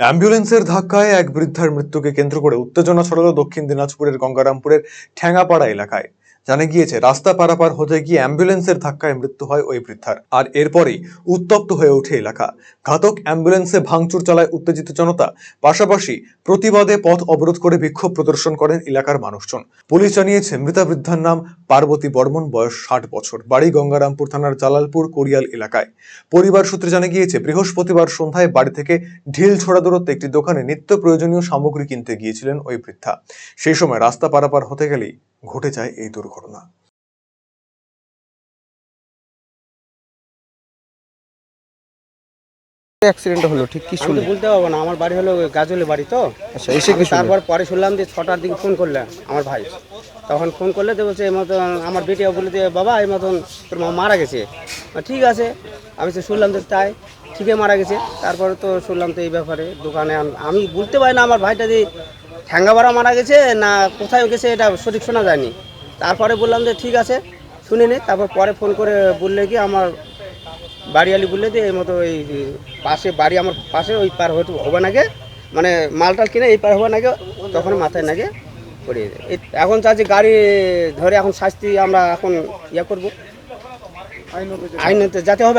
অ্যাম্বুলেন্সের ধাক্কায় এক বৃদ্ধার মৃত্যুকে কেন্দ্র করে উত্তেজনা ছড়ালো দক্ষিণ দিনাজপুরের গঙ্গারামপুরের ঠ্যাঙ্গাপাড়া এলাকায়। জানা গিয়েছে, রাস্তা পারাপার হতে গিয়ে অ্যাম্বুলেন্সের ধাক্কায় মৃত্যু হয় ওই বৃদ্ধার। আর এরপরেই উত্তপ্ত হয়ে ওঠে এলাকা। ঘাতক অ্যাম্বুলেন্সে ভাঙচুর চালায় উত্তেজিত জনতা। পাশাপাশি প্রতিবাদে পথ অবরোধ করে বিক্ষোভ প্রদর্শন করেন এলাকার মানুষজন। পুলিশ জানিয়েছে মৃতা বৃদ্ধার নাম পার্বতী বর্মন, বয়স ষাট বছর, বাড়ি গঙ্গারামপুর থানার জালালপুর, কোরিয়াল এলাকায়। পরিবার সূত্রে জানা গিয়েছে, বৃহস্পতিবার সন্ধ্যায় বাড়ি থেকে ঢিল ছোড়া দূরত্বে একটি দোকানে নিত্য প্রয়োজনীয় সামগ্রী কিনতে গিয়েছিলেন ওই বৃদ্ধা। সেই সময় রাস্তা পারাপার হতে গেলেই ঘটে যায় এই দুর্ঘটনা। অ্যাক্সিডেন্ট হলো ঠিক কি শুনলেন বলতে পারব না আমার বাড়ি হলো গাজলে বাড়ি তো। আচ্ছা এসে কি তারপর পরে শুনলাম যে ছটার দিকে ফোন করলে আমার ভাই। তখন ফোন করলে তো বলছে এই মতন আমার বেটিও বলে যে বাবা এই মতন তোর মা মারা গেছে। ঠিক আছে। আমি তো শুনলাম যে তাই ঠিকই মারা গেছে। তারপরে তো শুনলাম তো এই ব্যাপারে দোকানে আমি বলতে পারি না আমার ভাইটা যে ঠ্যাঙ্গাবাড়া মারা গেছে না কোথায় গেছে এটা সঠিক শোনা যায়নি। তারপরে বললাম যে ঠিক আছে শুনে নে তারপর পরে ফোন করে বললে কি আমার বাড়িয়ালি বললে যে এই মতো এই পাশে বাড়ি আমার পাশে ওই পার হতে হবে নাকি মানে মালটাল কিনে এই পার হবে নাকি তখন মাথায় নাকি পড়িয়ে দেয়। এই- এখন চাচ্ছি গাড়ি ধরে এখন শাস্তি আমরা এখন ইয়ে করব। আইনতে যাতে হবে।